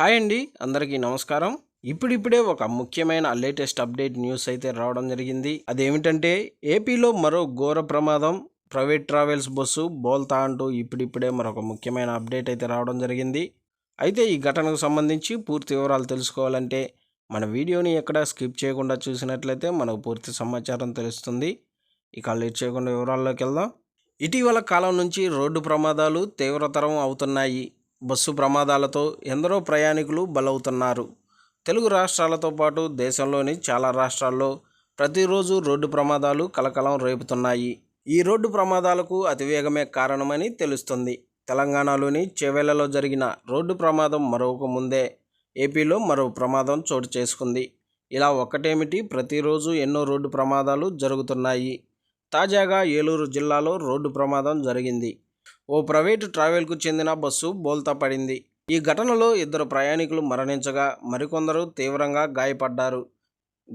Hi అండి అందరికీ నమస్కారం. ఇప్పుడిప్పుడే ఒక ముఖ్యమైన లేటెస్ట్ అప్డేట్ న్యూస్ అయితే రావడం జరిగింది. అదేమిటంటే ఏపీలో మరో ఘోర ప్రమాదం ప్రైవేట్ ట్రావెల్స్ బస్సు బోల్తా అంటూ ఇప్పుడిప్పుడే మరొక ముఖ్యమైన అప్డేట్ అయితే రావడం జరిగింది. అయితే ఈ ఘటనకు సంబంధించి పూర్తి వివరాలు తెలుసుకోవాలంటే మన వీడియోని ఎక్కడ స్కిప్ చేయకుండా చూసినట్లయితే మనకు పూర్తి సమాచారం తెలుస్తుంది. ఇక లేట్ చేయకుండా వివరాల్లోకి వెళ్దాం. ఇటీవల కాలం నుంచి రోడ్డు ప్రమాదాలు తీవ్రతరం అవుతున్నాయి. బస్సు ప్రమాదాలతో ఎందరో ప్రయాణికులు బలవుతున్నారు. తెలుగు రాష్ట్రాలతో పాటు దేశంలోని చాలా రాష్ట్రాల్లో ప్రతిరోజు రోడ్డు ప్రమాదాలు కలకలం రేపుతున్నాయి. ఈ రోడ్డు ప్రమాదాలకు అతివేగమే కారణమని తెలుస్తుంది. తెలంగాణలోని చెవెలలో జరిగిన రోడ్డు ప్రమాదం మరొక ముందే ఏపీలో మరో ప్రమాదం చోటు చేసుకుంది. ఇలా ఒక్కటేమిటి? ప్రతిరోజు ఎన్నో రోడ్డు ప్రమాదాలు జరుగుతున్నాయి. తాజాగా ఏలూరు జిల్లాలో రోడ్డు ప్రమాదం జరిగింది. ఓ ప్రైవేటు ట్రావెల్కు చెందిన బస్సు బోల్తా పడింది. ఈ ఘటనలో ఇద్దరు ప్రయాణికులు మరణించగా మరికొందరు తీవ్రంగా గాయపడ్డారు.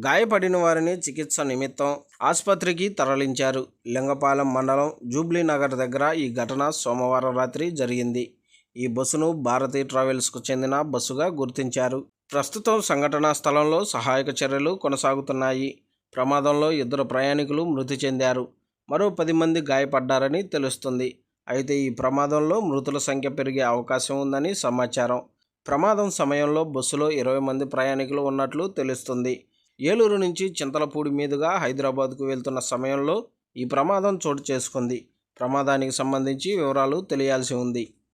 గాయపడిన వారిని చికిత్స నిమిత్తం ఆసుపత్రికి తరలించారు. లింగపాలెం మండలం జూబ్లీ నగర్ దగ్గర ఈ ఘటన సోమవారం రాత్రి జరిగింది. ఈ బస్సును భారతీ ట్రావెల్స్కు చెందిన బస్సుగా గుర్తించారు. ప్రస్తుతం సంఘటనా స్థలంలో సహాయక చర్యలు కొనసాగుతున్నాయి. ప్రమాదంలో ఇద్దరు ప్రయాణికులు మృతి చెందారు. మరో పది మంది గాయపడ్డారని తెలుస్తుంది. అయితే ఈ ప్రమాదంలో మృతుల సంఖ్య పెరిగే అవకాశం ఉందని సమాచారం. ప్రమాదం సమయంలో బస్సులో ఇరవై మంది ప్రయాణికులు ఉన్నట్లు తెలుస్తుంది. ఏలూరు నుంచి చింతలపూడి మీదుగా హైదరాబాద్కు వెళ్తున్న సమయంలో ఈ ప్రమాదం చోటు చేసుకుంది. ప్రమాదానికి సంబంధించి వివరాలు తెలియాల్సి ఉంది.